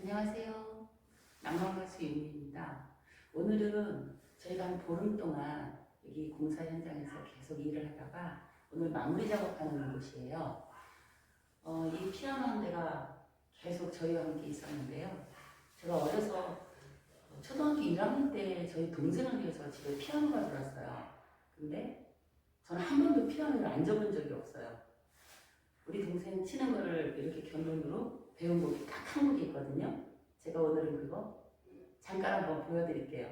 안녕하세요. 낭만가수 윤미입니다. 오늘은 저희가 한 보름 동안 여기 공사 현장에서 계속 일을 하다가 오늘 마무리 작업하는 곳이에요. 어, 이 피아노 한 대가 계속 저희와 함께 있었는데요. 제가 어려서 초등학교 1학년 때 저희 동생을 위해서 집에 피아노가 들었어요. 근데 저는 한 번도 피아노를 안 접은 적이 없어요. 우리 동생 치는 거를 이렇게 견론으로 배운 곡이 딱한 곡이 있거든요. 제가 오늘은 그거 잠깐 한번 보여드릴게요.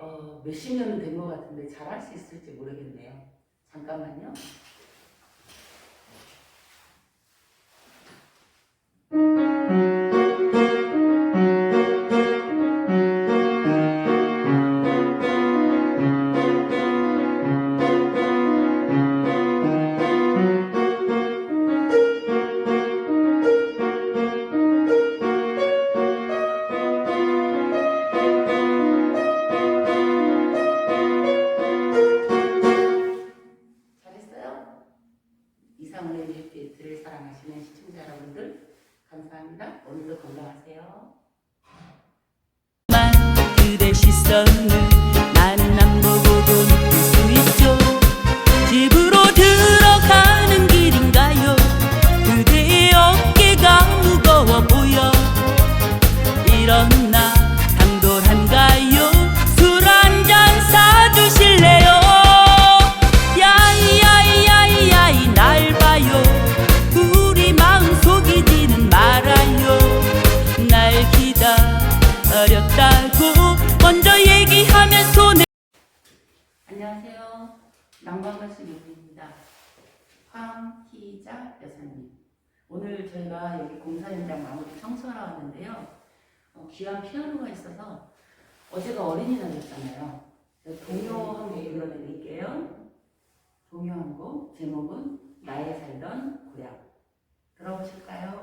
어, 몇십 년은 된 것 같은데 잘 할 수 있을지 모르겠네요. 잠깐만요. 이상훈의 뮤직비트를 사랑하시는 시청자 여러분들 감사합니다. 오늘도 건강하세요. 만 그대 시선을 낭만가수 유부입니다. 황희자 여사님. 오늘 저희가 여기 공사 현장 마무리 청소하러 왔는데요. 어, 귀한 피아노가 있어서 어제가 어린이날이었잖아요. 동요 한 곡 불러드릴게요. 동요 한 곡, 제목은 나의 살던 고향. 들어보실까요?